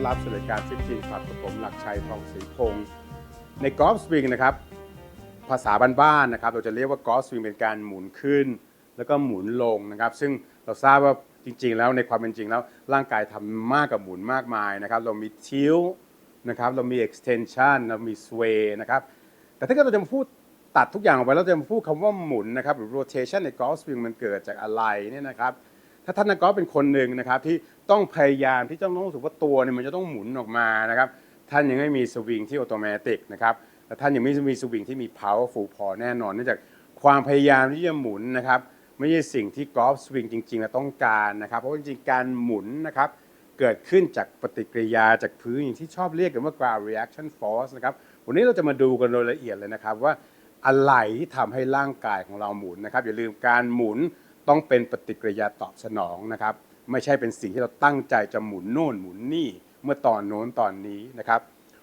อนรับสู่รายการฟิตจริงครับกับผมหลักชัยทองศรีพงศ์ในกอล์ฟสวิงนะครับ ภาษาบ้านๆนะครับ เราจะเรียกว่ากอล์ฟสวิงเป็นการหมุนขึ้น แล้วก็หมุนลงนะครับ ซึ่งเราทราบว่าจริง ๆ แล้วในความเป็นจริงแล้ว ร่างกายทำมากกับหมุนมากมายนะครับ เรามีทิลนะครับเรามี extension เรามี sway นะครับแต่ถ้าเกิดเราจะมาพูดตัดทุกอย่างออกไปแล้วจะมาพูดคำว่าหมุนนะครับหรือ rotation ในกอล์ฟสวิงมันเกิดจากอะไรเนี่ยนะครับ ถ้าท่านนักกอล์ฟเป็นคนหนึ่งนะครับที่ต้องพยายามที่ต้องรู้สึกว่าตัวเนี่ยมันจะต้องหมุนออกมานะครับท่านยังไม่มีสวิงที่อัตโนมัตินะครับและท่านยังไม่มีสวิงที่มี powerful พอแน่นอนเนื่องจากความพยายามที่จะหมุนนะครับไม่ใช่สิ่งที่กอล์ฟสวิงจริงๆแล้วต้องการนะครับเพราะจริงๆการหมุนนะครับเกิดขึ้นจากปฏิกิริยาจากพื้นอย่างที่ชอบเรียกกันว่า ground reaction force นะครับวันนี้เราจะมาดูกันโดยละเอียดเลยนะครับว่าอะไรที่ทำให้ร่างกายของเราหมุนนะครับอย่าลืมการหมุน ต้องเป็นปฏิกิริยาตอบสนองนะครับ ไม่ใช่เป็นสิ่งที่เราตั้งใจจะหมุนโน่นหมุนนี่เมื่อตอนโน้นตอนนี้นะครับ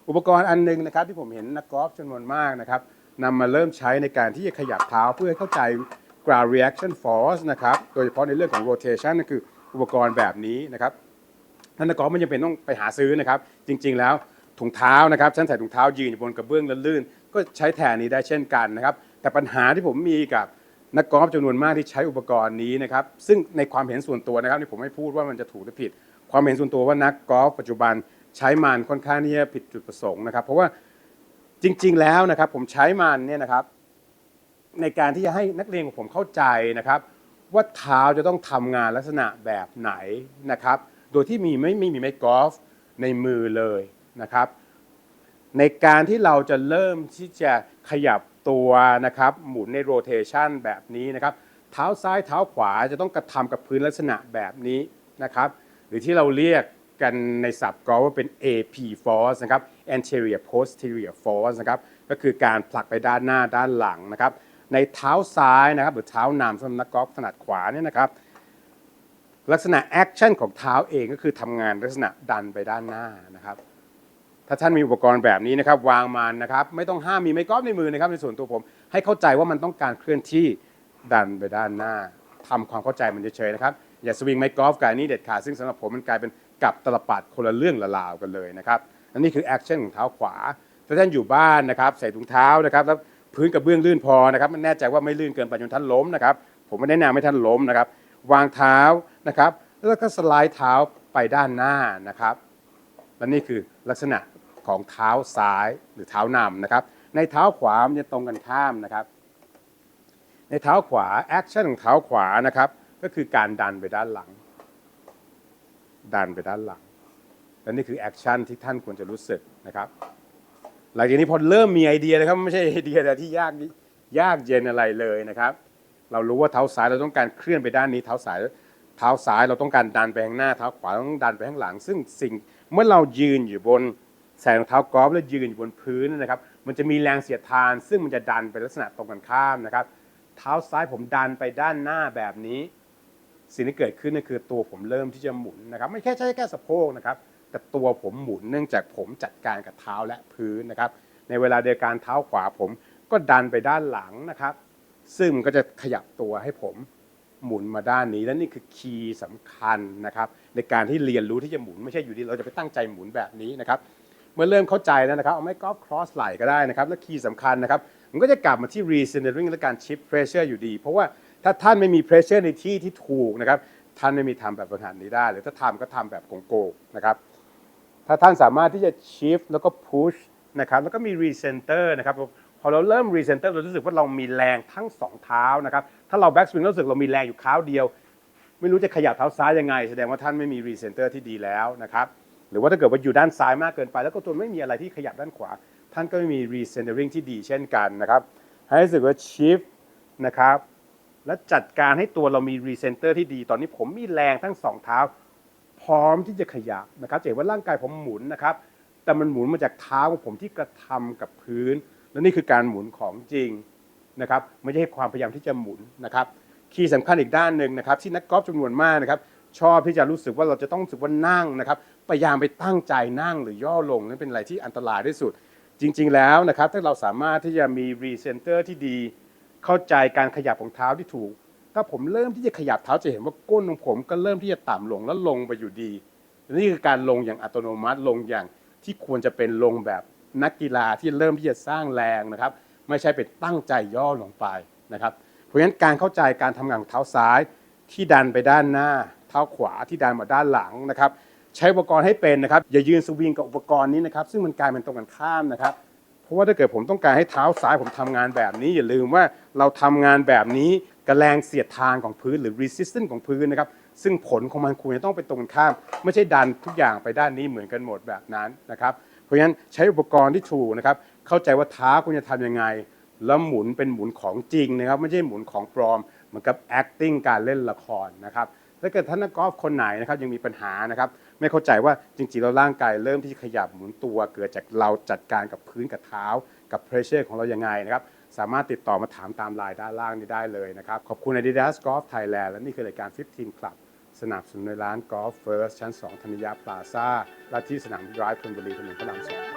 อุปกรณ์อันหนึงนะครับที่ผมเห็นนักกอล์ฟจำนวนมากนะครับนำมาเริ่มใช้ในการที่จะขยับเท้าเพื่อเข้าใจ ground reaction force นะครับ โดยเฉพาะในเรื่องของ rotation นั่นคืออุปกรณ์แบบนี้นะครับท่านนักกอล์ฟไม่จำเป็นต้องไปหาซื้อนะครับ จริง ๆ แล้วถุงเท้านะครับฉันใส่ถุงเท้ายืนอยู่บนกระเบื้องลื่นๆก็ใช้แทนนี้ได้เช่นกันนะครับ แต่ปัญหาที่ผมมีกับ นักกอล์ฟจำนวนมากที่ใช้อุปกรณ์นี้นะครับซึ่งในความเห็นส่วนตัวนะครับที่ผมไม่พูดว่ามันจะถูกหรือผิด ความเห็นส่วนตัวว่านักกอล์ฟปัจจุบันใช้มันค่อนข้างที่จะผิดจุดประสงค์นะครับ เพราะว่าจริง ๆ แล้วนะครับผมใช้มันเนี่ยนะครับ ในการที่จะให้นักเรียนของผมเข้าใจนะครับ ว่าเท้าจะต้องทำงานลักษณะแบบไหนนะครับ โดยที่มีไม่ไม่มีไม้กอล์ฟในมือเลยนะครับ ในการที่เราจะเริ่มที่จะขยับตัวนะครับหมุนในโรเทชันแบบนี้นะครับ เท้าซ้ายเท้าขวาจะต้องกระทำกับพื้นลักษณะแบบนี้นะครับ หรือที่เราเรียกกันในศัพท์กอล์ว่าเป็น AP force นะครับ anterior posterior force นะครับก็คือการผลักไปด้านหน้าด้านหลังนะครับ ในเท้าซ้ายนะครับ หรือเท้านำสำหรับนักกอล์ฟถนัดขวาเนี่ยนะครับ ลักษณะแอคชั่นของเท้าเองก็คือทำงานลักษณะดันไปด้านหน้านะครับ ถ้าท่านมีอุปกรณ์แบบนี้นะครับวางมันนะครับ ไม่ต้องห้ามมีไม้กอล์ฟในมือนะครับในส่วนตัวผม ให้เข้าใจว่ามันต้องการเคลื่อนที่ดันไปด้านหน้าทำความเข้าใจมันเฉยๆนะครับอย่าสวิงไม้กอล์ฟกับอันนี้เด็ดขาดซึ่งสำหรับผมมันกลายเป็นกับตลปัดคนละเรื่องละราวกันเลยนะครับอันนี้คือแอคชั่นของเท้าขวาถ้าท่านอยู่บ้านนะครับใส่ถุงเท้านะครับแล้วพื้นกับเบื้องลื่นพอนะครับมันแน่ใจว่าไม่ลื่นเกินไปจนท่านล้มนะครับผมไม่แนะนำให้ท่านล้มนะครับวางเท้านะครับแล้วก็สไลด์เท้าไปด้านหน้านะครับและนี่คือลักษณะ ของเท้าซ้ายหรือเท้านำนะครับ ในเท้าขวามันจะตรงกันข้ามนะครับ ในเท้าขวาแอคชั่นของเท้าขวานะครับ ก็คือการดันไปด้านหลัง ดันไปด้านหลัง และนี่คือแอคชั่นที่ท่านควรจะรู้สึกนะครับหลังจากนี้พอเริ่มมีไอเดียนะครับไม่ใช่ไอเดียอะไรที่ยากยากเย็นอะไรเลยนะครับ เรารู้ว่าเท้าซ้ายเราต้องการเคลื่อนไปด้านนี้เท้าซ้ายเท้าซ้ายเราต้องการดันไปข้างหน้าเท้าขวาราต้องดันไปข้างหลัง ซึ่งสิ่งเมื่อเรายืนอยู่บน ใส่รองเท้ากอล์ฟแล้วยืนอยู่บนพื้นนะครับ มันจะมีแรงเสียดทาน ซึ่งมันจะดันไปลักษณะตรงกันข้ามนะครับ เท้าซ้ายผมดันไปด้านหน้าแบบนี้ สิ่งที่เกิดขึ้นนั่นคือตัวผมเริ่มที่จะหมุนนะครับ ไม่แค่ใช่แค่สะโพกนะครับ แต่ตัวผมหมุนเนื่องจากผมจัดการกับเท้าและพื้นนะครับ ในเวลาเดียวกันเท้าขวาผมก็ดันไปด้านหลังนะครับ ซึ่งมันก็จะขยับตัวให้ผมหมุนมาด้านนี้และนี่คือคีย์สำคัญนะครับ ในการที่เรียนรู้ที่จะหมุนไม่ใช่อยู่ดีเราจะไปตั้งใจหมุนแบบนี้นะครับ เมื่อเริ่มเข้าใจแล้วนะครับ เอาไม้กอล์ฟครอสไหลก็ได้นะครับ และคีย์สำคัญนะครับ มันก็จะกลับมาที่ recentering และการ shift pressure อยู่ดี เพราะว่าถ้าท่านไม่มี pressure ในที่ที่ถูกนะครับ ท่านไม่มีทำแบบฝึกหัดนี้ได้ หรือถ้าทำก็ทำแบบโกงๆนะครับ ถ้าท่านสามารถที่จะ shift แล้วก็ push นะครับ แล้วก็มี recenter นะครับพอเราเริ่ม recenter เรารู้สึกว่าเรามีแรงทั้งสองเท้านะครับ ถ้าเรา back swing รู้สึกเรามีแรงอยู่เท้าเดียว ไม่รู้จะขยับเท้าซ้ายยังไง แสดงว่าท่านไม่มี recenter ที่ดีแล้วนะครับ หรือว่าถ้าเกิดว่าอยู่ด้านซ้ายมากเกินไป แล้วก็ตัวไม่มีอะไรที่ขยับด้านขวา ท่านก็ไม่มี recentering ที่ดีเช่นกันนะครับ ให้รู้สึกว่า shift นะครับ และจัดการให้ตัวเรามี recenter ที่ดี ตอนนี้ผมมีแรงทั้งสองเท้า พร้อมที่จะขยับนะครับจะเห็นว่าร่างกายผมหมุนนะครับ แต่มันหมุนมาจากเท้าของผมที่กระทำกับพื้น และนี่คือการหมุนของจริงนะครับ ไม่ใช่ความพยายามที่จะหมุนนะครับ คีย์สำคัญอีกด้านหนึ่งนะครับที่นักกอล์ฟจำนวนมากนะครับ ชอบที่จะรู้สึกว่าเราจะต้องรู้สึกว่านั่งนะครับพยายามไปตั้งใจนั่งหรือย่อลงนั่นเป็นอะไรที่อันตรายที่สุด จริง ๆ แล้วนะครับถ้าเราสามารถที่จะมีรีเซนเตอร์ที่ดีเข้าใจการขยับของเท้าที่ถูก ถ้าผมเริ่มที่จะขยับเท้าจะเห็นว่าก้นของผมก็เริ่มที่จะต่ำลงแล้วลงไปอยู่ดีนี่คือการลงอย่างอัตโนมัติลงอย่างที่ควรจะเป็นลงแบบนักกีฬาที่เริ่มที่จะสร้างแรงนะครับ ไม่ใช่เป็นตั้งใจย่อลงไปนะครับ เพราะฉะนั้นการเข้าใจการทำงานของเท้าซ้ายที่ดันไปด้านหน้า เท้าขวาที่ดันมาด้านหลังนะครับใช้อุปกรณ์ให้เป็นนะครับอย่ายืนสวิงกับอุปกรณ์นี้นะครับซึ่งมันกลายเป็นตรงกันข้ามนะครับเพราะว่าถ้าเกิดผมต้องการให้เท้าซ้ายผมทำงานแบบนี้ อย่าลืมว่าเราทำงานแบบนี้กับแรงเสียดทานของพื้นหรือ resistance ของพื้นนะครับซึ่งผลของมันควรจะต้องเป็นตรงกันข้าม ไม่ใช่ดันทุกอย่างไปด้านนี้เหมือนกันหมดแบบนั้นนะครับเพราะฉะนั้นใช้อุปกรณ์ที่ถูกนะครับเข้าใจว่าเท้าคุณจะทำยังไง แล้วหมุนเป็นหมุนของจริงนะครับไม่ใช่หมุนของปลอม เหมือนกับ acting การเล่นละครนะครับ ถ้าเกิดท่านนักกอล์ฟคนไหนนะครับยังมีปัญหานะครับไม่เข้าใจว่าจริงๆแล้วร่างกายเริ่มที่จะขยับหมุนตัว เกิดจากเราจัดการกับพื้นกับเท้า กับ pressure ของเรายังไงนะครับสามารถติดต่อมาถามตามไลน์ด้านล่างนี้ได้เลยนะครับขอบคุณ Adidas Golf Thailand และนี่คือรายการ 15 Club สนับสนุนในร้าน Golf First ชั้น 2 ธนิยาพลาซ่าและที่สนามดรายพลบุรีถนนพระรามสอง